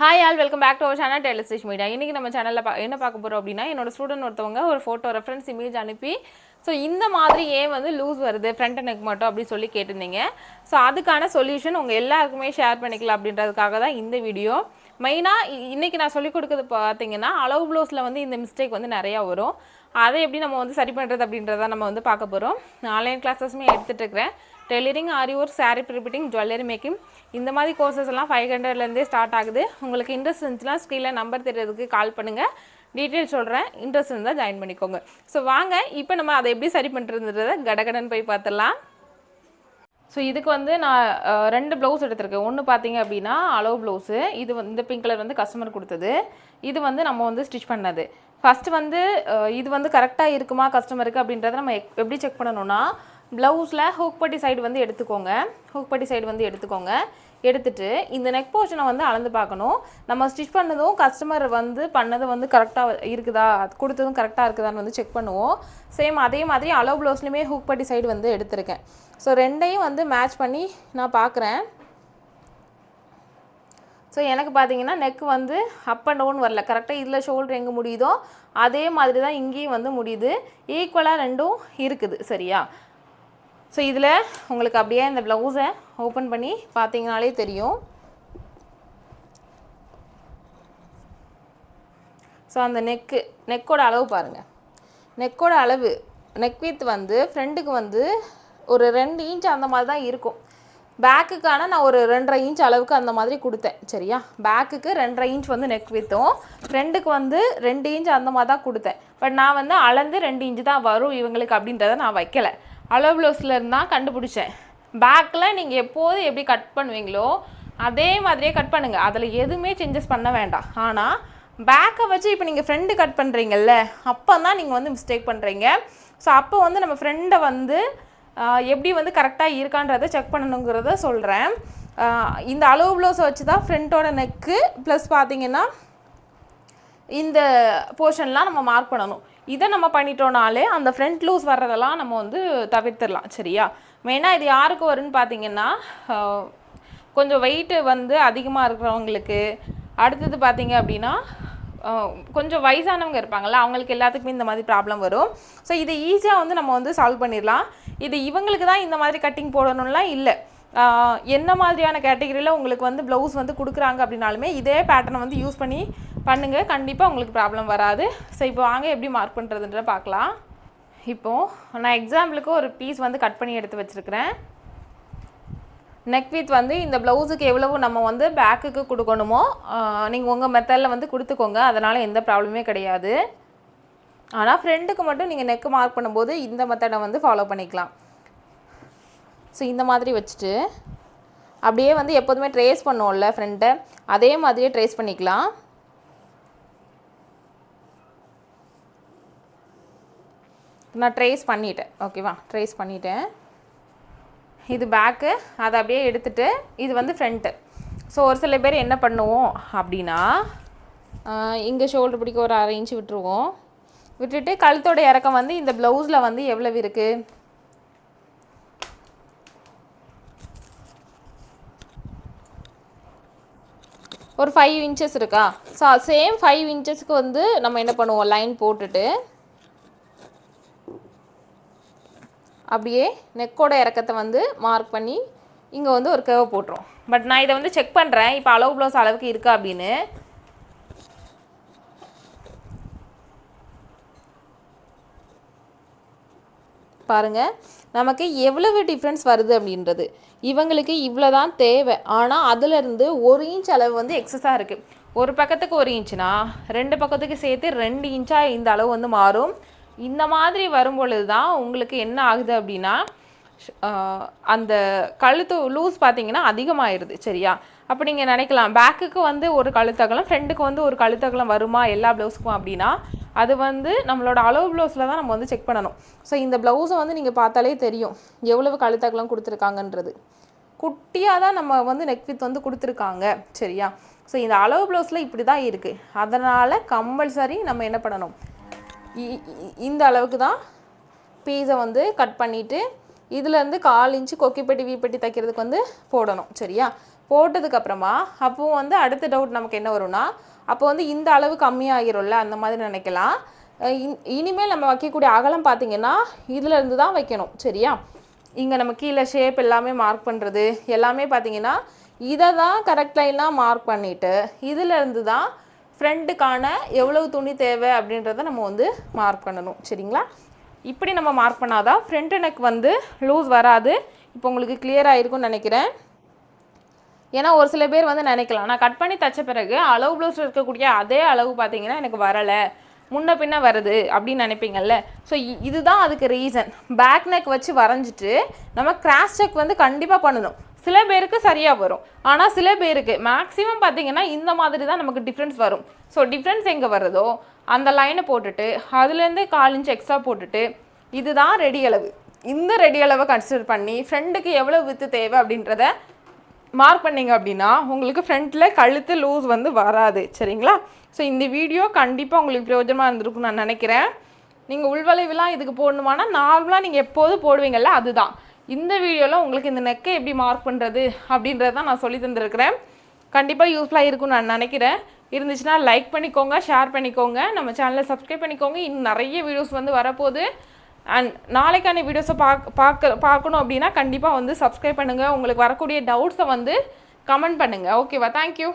Hi all welcome back to our channel டெலிஸ்டிஷ் media இன்றைக்கி நம்ம சேனலில் பா என்ன பார்க்க போகிறோம் அப்படின்னா என்னோட ஸ்டூடெண்ட் ஒருத்தவங்க ஒரு ஃபோட்டோ ரெஃபரன்ஸ் இமேஜ் அனுப்பி ஸோ இந்த மாதிரி ஏன் வந்து லூஸ் வருது ஃப்ரண்ட் எனக்கு மட்டும் அப்படி சொல்லி கேட்டிருந்தீங்க. ஸோ அதுக்கான சொல்யூஷன் உங்கள் எல்லாருக்குமே ஷேர் பண்ணிக்கலாம் அப்படின்றதுக்காக தான் இந்த வீடியோ மெயினாக இன்றைக்கி நான் சொல்லிக் கொடுக்குறது பார்த்தீங்கன்னா அளவு ப்ளவுஸில் வந்து இந்த மிஸ்டேக் வந்து நிறையா வரும். அதை எப்படி நம்ம வந்து சரி பண்ணுறது அப்படின்றத நம்ம வந்து பார்க்க போகிறோம் ஆன்லைன் கிளாஸஸுமே எடுத்துகிட்டு இருக்கிறேன் டெய்லரிங் ஆரியூர் சாரீ ப்ரிப்பிட்டிங் ஜுவல்லரி மேக்கிங் இந்த மாதிரி கோர்சஸ் எல்லாம் ஃபைவ் ஹண்ட்ரட்லேருந்தே ஸ்டார்ட் ஆகுது. உங்களுக்கு இன்ட்ரெஸ்ட் இருந்துச்சுன்னா ஸ்க்ரீனில் நம்பர் தெரியறதுக்கு கால் பண்ணுங்கள் டீட்டெயில் சொல்கிறேன் இன்ட்ரெஸ்ட் இருந்தால் ஜாயின் பண்ணிக்கோங்க. ஸோ வாங்க. இப்போ நம்ம அதை எப்படி சரி பண்ணுறதுன்றத கடகடன் போய் பார்த்துடலாம். ஸோ இதுக்கு வந்து நான் ரெண்டு ப்ளவுஸ் எடுத்திருக்கேன். ஒன்று பார்த்தீங்க அப்படின்னா அளவு ப்ளவுஸு இது வந்து இந்த பிங்க் கலர் வந்து கஸ்டமர் கொடுத்தது. இது வந்து நம்ம வந்து ஸ்டிச் பண்ணது. ஃபஸ்ட்டு வந்து இது வந்து கரெக்டாக இருக்குமா கஸ்டமருக்கு அப்படின்றத நம்ம எப்படி செக் பண்ணணும்னா ப்ளவுஸில் ஹூக்பட்டி சைடு வந்து எடுத்துக்கோங்க. ஹூக்பட்டி சைடு வந்து எடுத்துக்கோங்க. எடுத்துட்டு இந்த நெக் போர்ஷனை வந்து அளந்து பார்க்கணும். நம்ம ஸ்டிச் பண்ணதும் கஸ்டமர் வந்து பண்ணது வந்து கரெக்டாக இருக்குதா? கொடுத்ததும் கரெக்டாக இருக்குதான்னு வந்து செக் பண்ணுவோம். சேம் அதே மாதிரி அளவு ப்ளவுஸ்லையுமே ஹூக்பட்டி சைடு வந்து எடுத்திருக்கேன். ஸோ ரெண்டையும் வந்து மேட்ச் பண்ணி நான் பார்க்குறேன். ஸோ எனக்கு பார்த்தீங்கன்னா நெக் வந்து அப் அண்ட் டவுன் வரல. கரெக்டாக இதில் ஷோல்டர் எங்கே முடியுதோ அதே மாதிரி தான் இங்கேயும் வந்து முடியுது. ஈக்குவலாக ரெண்டும் இருக்குது சரியா? ஸோ இதில் உங்களுக்கு அப்படியே இந்த ப்ளவுஸை ஓப்பன் பண்ணி பார்த்தீங்கனாலே தெரியும். ஸோ அந்த நெக்கு நெக்கோட அளவு பாருங்கள் நெக்கோட அளவு நெக் வித் வந்து ஃப்ரெண்டுக்கு வந்து ஒரு ரெண்டு இன்ச் அந்த மாதிரி தான் இருக்கும். பேக்குக்கான நான் ஒரு ரெண்டரை இன்ச் அளவுக்கு அந்த மாதிரி கொடுத்தேன். சரியா? பேக்குக்கு ரெண்டரை இன்ச் வந்து நெக் வித்தும் ஃப்ரெண்டுக்கு வந்து ரெண்டு இன்ச் அந்த மாதிரி தான் கொடுத்தேன். பட் நான் வந்து அளந்து ரெண்டு இன்ச் தான் வரும் இவங்களுக்கு அப்படின்றத நான் வைக்கல. அளவு ப்ளவுஸில் இருந்தால் கண்டுபிடிச்சேன். பேக்கில் நீங்கள் எப்போது எப்படி கட் பண்ணுவீங்களோ அதே மாதிரியே கட் பண்ணுங்கள் அதில் எதுவுமே சேஞ்சஸ் பண்ண வேண்டாம். ஆனால் பேக்கை வச்சு இப்போ நீங்கள் ஃப்ரெண்டு கட் பண்ணுறீங்கல்ல அப்போ தான் நீங்கள் வந்து மிஸ்டேக் பண்ணுறீங்க ஸோ அப்போ வந்து நம்ம ஃப்ரெண்டை வந்து எப்படி வந்து கரெக்டாக இருக்கான்றதை செக் பண்ணணுங்கிறத சொல்கிறேன் இந்த அளவு ப்ளவுஸை வச்சு தான் ஃப்ரண்ட்டோட நெக்கு ப்ளஸ் பார்த்தீங்கன்னா இந்த போர்ஷன்லாம் நம்ம மார்க் பண்ணணும். இதை நம்ம பண்ணிட்டோனாலே அந்த ஃப்ரண்ட் லூஸ் வர்றதெல்லாம் நம்ம வந்து தவிர்த்துடலாம் சரியா? மெயினாக இது யாருக்கு வரும்னு பார்த்தீங்கன்னா கொஞ்சம் வெயிட்டு வந்து அதிகமாக இருக்கிறவங்களுக்கு. அடுத்தது பார்த்தீங்க அப்படின்னா கொஞ்சம் வயசானவங்க இருப்பாங்கல்ல அவங்களுக்கு எல்லாத்துக்குமே இந்த மாதிரி ப்ராப்ளம் வரும். ஸோ இதை ஈஸியாக வந்து நம்ம வந்து சால்வ் பண்ணிடலாம். இது இவங்களுக்கு தான் இந்த மாதிரி கட்டிங் போடணும்லாம் இல்லை. என்ன மாதிரியான கேட்டகரியில் உங்களுக்கு வந்து ப்ளவுஸ் வந்து கொடுக்குறாங்க அப்படின்னாலுமே இதே பேட்டர்னை வந்து யூஸ் பண்ணி பண்ணுங்கள் கண்டிப்பாக உங்களுக்கு ப்ராப்ளம் வராது. ஸோ இப்போ வாங்க எப்படி மார்க் பண்ணுறதுன்ற பார்க்கலாம். இப்போது நான் எக்ஸாம்பிளுக்கு ஒரு பீஸ் வந்து கட் பண்ணி எடுத்து வச்சுருக்கிறேன். நெக் வித் வந்து இந்த ப்ளவுஸுக்கு எவ்வளவு நம்ம வந்து பேக்குக்கு கொடுக்கணுமோ நீங்கள் உங்கள் மெத்தடில் வந்து கொடுத்துக்கோங்க. அதனால் எந்த ப்ராப்ளமே கிடையாது. ஆனால் ஃப்ரெண்டுக்கு மட்டும் நீங்கள் நெக்கு மார்க் பண்ணும்போது இந்த மெத்தடை வந்து ஃபாலோ பண்ணிக்கலாம். ஸோ இந்த மாதிரி வச்சுட்டு அப்படியே வந்து எப்போதுமே ட்ரேஸ் பண்ணுவோம்ல ஃப்ரெண்டை அதே மாதிரியே ட்ரேஸ் பண்ணிக்கலாம். நான் ட்ரேஸ் பண்ணிட்டேன். ஓகேவா ட்ரேஸ் பண்ணிட்டேன். இது பேக்கு அதை அப்படியே எடுத்துகிட்டு இது வந்து ஃப்ரண்ட்டு ஸோ ஒரு சில பேர் என்ன பண்ணுவோம் அப்படின்னா இங்கே ஷோல்டர் பிடிக்க ஒரு அரை இன்ச்சு விட்டுருவோம். விட்டுட்டு கழுத்தோட இறக்கம் வந்து இந்த ப்ளவுஸில் வந்து எவ்வளவு இருக்குது ஒரு ஃபைவ் இன்ச்சஸ் இருக்கா? ஸோ சேம் ஃபைவ் இன்ச்சஸ்க்கு வந்து நம்ம என்ன பண்ணுவோம்? லைன் போட்டுட்டு அப்படியே நெக்கோட இறக்கத்தை வந்து மார்க் பண்ணி இங்கே வந்து ஒரு கேவை போட்டுரும். பட் நான் இதை வந்து செக் பண்ணுறேன் இப்போ அளவு ப்ளவுஸ் அளவுக்கு இருக்கா அப்படின்னு. பாருங்க. நமக்கு எவ்வளவு டிஃப்ரென்ஸ் வருது அப்படின்றது. இவங்களுக்கு இவ்வளோ தான் தேவை. ஆனால் அதுலேருந்து ஒரு இன்ச் அளவு வந்து எக்ஸஸாக இருக்குது ஒரு பக்கத்துக்கு ஒரு இன்ச்சுனா ரெண்டு பக்கத்துக்கு சேர்த்து ரெண்டு இன்ச்சாக இந்த அளவு வந்து மாறும். இந்த மாதிரி வரும்பொழுது தான் உங்களுக்கு என்ன ஆகுது அப்படின்னா அந்த கழுத்து லூஸ் பார்த்தீங்கன்னா அதிகமாகிடுது சரியா? அப்போ நீங்கள் நினைக்கலாம் பேக்குக்கு வந்து ஒரு கழுத்தகலம் ஃப்ரெண்டுக்கு வந்து ஒரு கழுத்தகலம் வருமா எல்லா ப்ளவுஸுக்கும் அப்படின்னா அது வந்து நம்மளோட அளவு ப்ளவுஸில் தான் நம்ம வந்து செக் பண்ணணும். ஸோ இந்த ப்ளவுஸை வந்து நீங்கள் பார்த்தாலே தெரியும் எவ்வளவு கழுத்தகலம் கொடுத்துருக்காங்கன்றது. குட்டியாக தான் நம்ம வந்து நெக் வித் வந்து கொடுத்துருக்காங்க சரியா? ஸோ இந்த அளவு ப்ளவுஸில் இப்படி தான் இருக்குது அதனால் கம்பல்சரி நம்ம என்ன பண்ணணும் இந்த அளவுக்கு தான் பீஸை வந்து கட் பண்ணிவிட்டு இதுலேருந்து கால் இன்ச்சு கொக்கிப்பட்டி வீப்பட்டி தைக்கிறதுக்கு வந்து போடணும் சரியா? போட்டதுக்கப்புறமா அப்போ வந்து அடுத்த டவுட் நமக்கு என்ன வரும்னா அப்போ வந்து இந்த அளவு கம்மியாகிரும்ல அந்த மாதிரி நினைக்கலாம். இன்- இனிமேல் நம்ம வைக்கக்கூடிய அகலம் பார்த்தீங்கன்னா இதுலேருந்து தான் வைக்கணும் சரியா? இங்கே நம்ம கீழே ஷேப் எல்லாமே மார்க் பண்ணுறது எல்லாமே பார்த்தீங்கன்னா இதை தான் கரெக்ட் லைனாக மார்க் பண்ணிவிட்டு இதிலேருந்து தான் ஃப்ரெண்டுக்கான எவ்வளவு துணி தேவை அப்படின்றத நம்ம வந்து மார்க் பண்ணணும். சரிங்களா? இப்படி நம்ம மார்க் பண்ணாதான் ஃப்ரண்ட் நெக் வந்து லூஸ் வராது. இப்போ உங்களுக்கு கிளியர் ஆயிருக்கும்னு நினைக்கிறேன். ஏன்னா ஒரு சில பேர் வந்து நினைக்கலாம். நான் கட் பண்ணி தச்ச பிறகு அளவு ப்ளவுஸில் இருக்கக்கூடிய அதே அளவு பார்த்தீங்கன்னா எனக்கு வரலை. முன்ன பின்ன வருது அப்படின்னு நினைப்பீங்கல்ல. ஸோ இதுதான் அதுக்கு ரீசன் பேக் நெக் வச்சு வரைஞ்சிட்டு நம்ம கிராஸ் செக் வந்து கண்டிப்பாக பண்ணணும். சில பேருக்கு சரியாக வரும். ஆனால் சில பேருக்கு மேக்ஸிமம் பார்த்தீங்கன்னா இந்த மாதிரி தான் நமக்கு டிஃப்ரென்ஸ் வரும். ஸோ டிஃப்ரென்ஸ் எங்கே வருதோ அந்த லைனை போட்டுட்டு அதுலேருந்து கால் இன்ச் எக்ஸ்ட்ரா போட்டுட்டு இதுதான் ரெடி அளவு. இந்த ரெடி அளவை கன்சிடர் பண்ணி ஃப்ரெண்டுக்கு எவ்வளோ வித்து தேவை அப்படின்றத மார்க் பண்ணீங்க அப்படின்னா உங்களுக்கு ஃப்ரண்ட்டில் கழுத்து லூஸ் வந்து வராது. சரிங்களா? ஸோ இந்த வீடியோ கண்டிப்பாக உங்களுக்கு பிரயோஜனமாக இருந்திருக்கும்னு நான் நினைக்கிறேன். நீங்கள் உள்வளைவுலாம் இதுக்கு போடணுமானா நார்மலாக நீங்கள் எப்போது போடுவீங்கள்ல அதுதான். இந்த வீடியோவில் உங்களுக்கு இந்த நெக்கை எப்படி மார்க் பண்ணுறது அப்படின்றத தான் நான் சொல்லி தந்திருக்கிறேன். கண்டிப்பாக யூஸ்ஃபுல்லாக இருக்கும்னு நான் நினைக்கிறேன். இருந்துச்சுன்னா லைக் பண்ணிக்கோங்க ஷேர் பண்ணிக்கோங்க. நம்ம சேனலை சப்ஸ்கிரைப் பண்ணிக்கோங்க. இன்னும் நிறைய வீடியோஸ் வந்து வரப்போகுது. அண்ட் நாளைக்கான வீடியோஸை பார்க்க பார்க்க பார்க்கணும் அப்படின்னா கண்டிப்பாக வந்து சப்ஸ்கிரைப் பண்ணுங்கள் உங்களுக்கு வரக்கூடிய டவுட்ஸை வந்து கமெண்ட் பண்ணுங்கள் ஓகேவா தேங்க்யூ